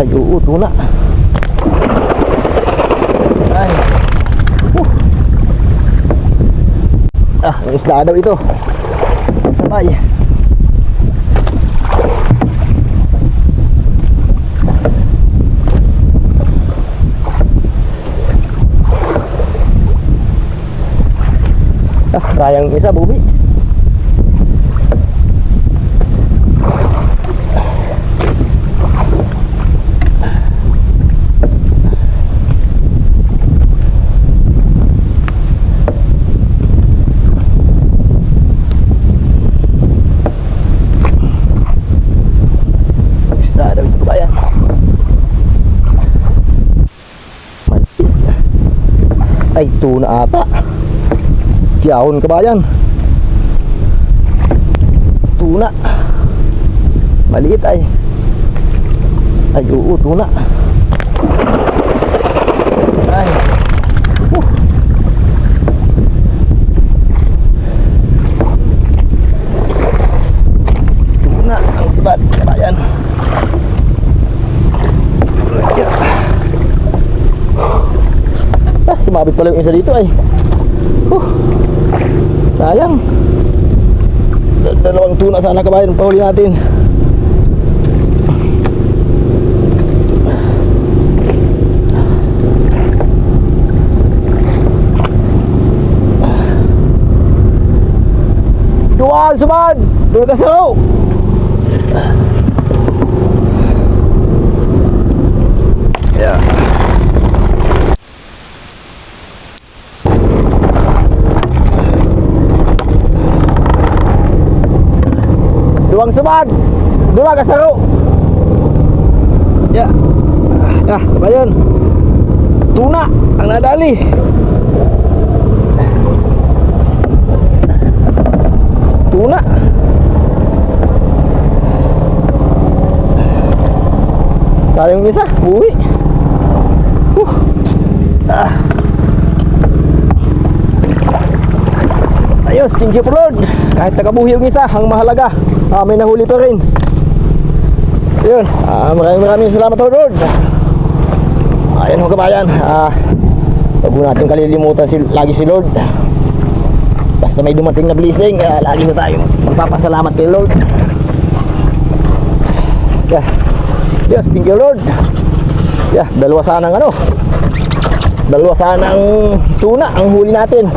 Ay, oo, tuna. Ay. Uh. Ah, ang isla daw ito. Sabay. Ah, sayang isa, bubi. Isda daw ito ba yan? Maliit. Ay, tuna ata. Kiyahon ka ba yan? Tuna. Maliit ay. Ay, oo, tuna. Ay. Uh. Tuna ang sibad. Kabayan. Ah, sumabit pala yung isa dito ay. Uh. Sayang. Da- Dalawang tuna sana kabayan pahuli natin. Duwan, sumad! Doon ka Duwang sumad. Dua ka saro. Ya. Ya, apa yun? Tuna ang nadali. Tuna. Sayang yung isa, buwi. Huh. Ah. Ayos, thank you po Lord. Kahit nakabuhi yung isa, ang mahalaga, ah, may nahuli pa rin. Yun, ah, maraming maraming salamat po Lord. Ayun mga kabayan, ah, huwag mo natin kalilimutan si, lagi si Lord. Basta may dumating na blessing, ah, lagi na tayo magpapasalamat kay Lord. Yeah. Yes, thank you Lord. Yeah, dalawa sanang ano. Dalawa sanang tuna ang huli natin.